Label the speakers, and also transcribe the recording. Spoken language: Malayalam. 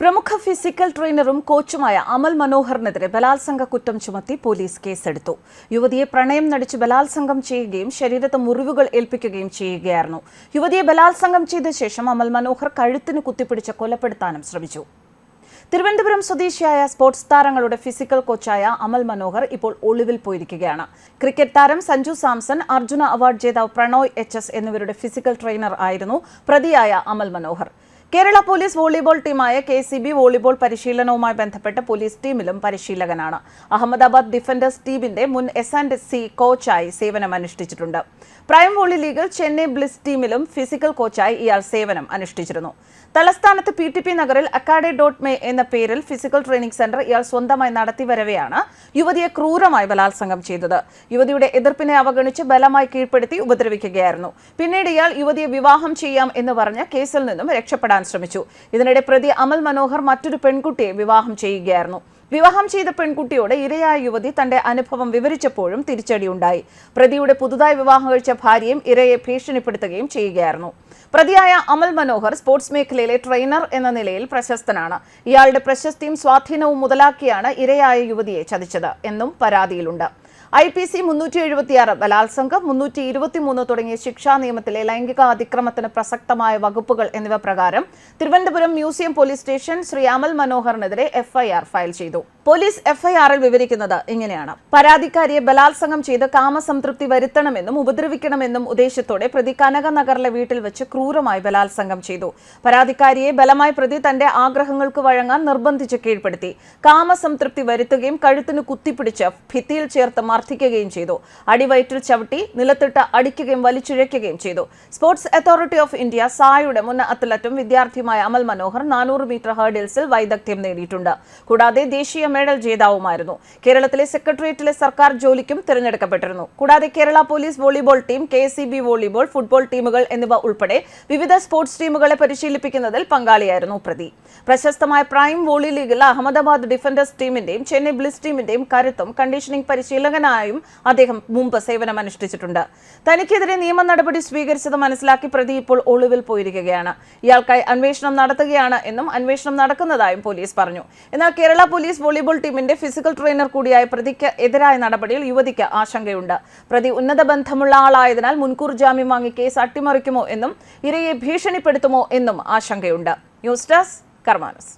Speaker 1: പ്രമുഖ ഫിസിക്കൽ ട്രെയിനറും കോച്ചുമായ അമൽ മനോഹറിനെതിരെ ബലാത്സംഗ കുറ്റം ചുമത്തി പോലീസ് കേസെടുത്തു. യുവതിയെ പ്രണയം നടിച്ച് ബലാത്സംഗം ചെയ്യുകയും ശരീരത്ത് മുറിവുകൾ ഏൽപ്പിക്കുകയും ചെയ്യുകയായിരുന്നു. യുവതിയെ ബലാത്സംഗം ചെയ്ത ശേഷം അമൽ മനോഹർ കഴുത്തിന് കുത്തിപ്പിടിച്ച് കൊലപ്പെടുത്താനും ശ്രമിച്ചു. തിരുവനന്തപുരം സ്വദേശിയായ സ്പോർട്സ് താരങ്ങളുടെ ഫിസിക്കൽ കോച്ചായ അമൽ മനോഹർ ഇപ്പോൾ ഒളിവിൽ പോയിരിക്കുകയാണ്. ക്രിക്കറ്റ് താരം സഞ്ജു സാംസൺ അർജുന അവാർഡ് ജേതാവ് പ്രണോയ് എച്ച് എന്നിവരുടെ ഫിസിക്കൽ ട്രെയിനർ ആയിരുന്നു പ്രതിയായ അമൽ മനോഹർ. കേരള പോലീസ് വോളിബോൾ ടീമായ കെ സി ബി വോളിബോൾ പരിശീലനവുമായി ബന്ധപ്പെട്ട് പോലീസ് ടീമിലും പരിശീലകനാണ്. അഹമ്മദാബാദ് ഡിഫൻഡേഴ്സ് ടീമിന്റെ മുൻ എസ് ആൻഡ് സി കോച്ചായി സേവനമനുഷ്ഠിച്ചിട്ടുണ്ട്. പ്രൈം വോളി ലീഗിൽ ചെന്നൈ ബ്ലിസ് ടീമിലും ഫിസിക്കൽ കോച്ചായി ഇയാൾ സേവനം അനുഷ്ഠിച്ചിരുന്നു. തലസ്ഥാനത്ത് പി ടി പി നഗറിൽ അക്കാഡെ ഡോട്ട് മേ എന്ന പേരിൽ ഫിസിക്കൽ ട്രെയിനിംഗ് സെന്റർ ഇയാൾ സ്വന്തമായി നടത്തി വരവെയാണ് യുവതിയെ ക്രൂരമായി ബലാത്സംഗം ചെയ്തത്. യുവതിയുടെ എതിർപ്പിനെ അവഗണിച്ച് ബലമായി കീഴ്പ്പെടുത്തി ഉപദ്രവിക്കുകയായിരുന്നു. പിന്നീട് ഇയാൾ യുവതിയെ വിവാഹം ചെയ്യാം എന്ന് പറഞ്ഞ് കേസിൽ നിന്നും രക്ഷപ്പെടാൻ ശ്രമിച്ചു. ഇതിനിടെ പ്രതി അമൽ മനോഹർ മറ്റൊരു പെൺകുട്ടിയെ വിവാഹം ചെയ്യുകയായിരുന്നു. വിവാഹം ചെയ്ത പെൺകുട്ടിയോട് ഇരയായ യുവതി തന്റെ അനുഭവം വിവരിച്ചപ്പോഴും തിരിച്ചടിയുണ്ടായി. പ്രതിയുടെ പുതുതായി വിവാഹം കഴിച്ച ഭാര്യയും ഇരയെ ഭീഷണിപ്പെടുത്തുകയും ചെയ്യുകയായിരുന്നു. പ്രതിയായ അമൽ മനോഹർ സ്പോർട്സ് മേഖലയിലെ ട്രെയിനർ എന്ന നിലയിൽ പ്രശസ്തനാണ്. ഇയാളുടെ പ്രശസ്തിയും സ്വാധീനവും മുതലാക്കിയാണ് ഇരയായ യുവതിയെ ചതിച്ചത് എന്നും പരാതിയിലുണ്ട്. ഐ പി സി മുന്നൂറ്റി എഴുപത്തിയാറ് ബലാത്സംഗം മുന്നൂറ്റി ഇരുപത്തിമൂന്ന് തുടങ്ങിയ ശിക്ഷാ നിയമത്തിലെ ലൈംഗിക അതിക്രമത്തിന് പ്രസക്തമായ വകുപ്പുകൾ എന്നിവ പ്രകാരം Thiruvananthapuram museum police station Shri Amal മനോഹറിനെതിരെ FIR file ചെയ്തു. പോലീസ് എഫ്ഐആറിൽ വിവരിക്കുന്നത് ഇങ്ങനെയാണ്. പരാതിക്കാരിയെ ബലാത്സംഗം ചെയ്ത് കാമസംതൃപ്തി വരുത്തണമെന്നും ഉപദ്രവിക്കണമെന്നും ഉദ്ദേശത്തോടെ പ്രതി കനകനഗറിലെ വീട്ടിൽ വെച്ച് ക്രൂരമായി ബലാത്സംഗം ചെയ്തു. പരാതിക്കാരിയെ ബലമായി പ്രതി തന്റെ ആഗ്രഹങ്ങൾക്ക് വഴങ്ങാൻ നിർബന്ധിച്ച് കീഴ്പ്പെടുത്തി. കാമസംതൃപ്തി വരുത്തുകയും കഴുത്തിന് കുത്തിപ്പിടിച്ച് ഭിത്തിയിൽ ചേർത്ത് മർദ്ദിക്കുകയും ചെയ്തു. അടിവയറ്റിൽ ചവിട്ടി നിലത്തിട്ട് അടിക്കുകയും വലിച്ചിഴയ്ക്കുകയും ചെയ്തു. സ്പോർട്സ് അതോറിറ്റി ഓഫ് ഇന്ത്യ സായുടെ മുൻ അത്ലറ്റും വിദ്യാർത്ഥിയുമായ അമൽ മനോഹർ നാനൂറ് മീറ്റർ ഹേർഡിൽസിൽ വൈദഗ്ധ്യം നേടിയിട്ടുണ്ട്. കൂടാതെ ദേശീയ മെഡൽ ജേതാവുമായിരുന്നു. കേരളത്തിലെ സെക്രട്ടേറിയറ്റിലെ സർക്കാർ ജോലിക്കും തിരഞ്ഞെടുക്കപ്പെട്ടിരുന്നു. കൂടാതെ Kerala police volleyball team K volleyball football ടീമുകൾ എന്നിവ ഉൾപ്പെടെ വിവിധ സ്പോർട്സ് ടീമുകളെ പരിശീലിപ്പിക്കുന്നതിൽ പങ്കാളിയായിരുന്നു പ്രതി. പ്രശസ്തമായ പ്രൈം വോളി ലീഗിൽ അഹമ്മദാബാദ് ഡിഫൻഡേഴ്സ് ടീമിന്റെയും ചെന്നൈ ബ്ലിസ് ടീമിന്റെയും കരുത്തും കണ്ടീഷനിംഗ് പരിശീലകനായും അദ്ദേഹം മുമ്പ് സേവനമനുഷ്ഠിച്ചിട്ടുണ്ട്. തനിക്കെതിരെ നിയമ നടപടി സ്വീകരിച്ചത് മനസ്സിലാക്കി പ്രതി ഇപ്പോൾ ഒളിവിൽ പോയിരിക്കുകയാണ്. ഇയാൾക്കായി അന്വേഷണം നടത്തുകയാണ് എന്നും അന്വേഷണം നടക്കുന്നതായും പോലീസ് പറഞ്ഞു. എന്നാൽ കേരള പോലീസ് വോളിബോൾ ടീമിന്റെ ഫിസിക്കൽ ട്രെയിനർ കൂടിയായ പ്രതിക്ക് എതിരായ നടപടിയിൽ യുവതിക്ക് ആശങ്കയുണ്ട്. പ്രതി ഉന്നത ബന്ധമുള്ള ആളായതിനാൽ മുൻകൂർ ജാമ്യം വാങ്ങി കേസ് അട്ടിമറിക്കുമോ എന്നും ഇരയെ ഭീഷണിപ്പെടുത്തുമോ എന്നും ആശങ്കയുണ്ട്. News desk കർമാനസ്.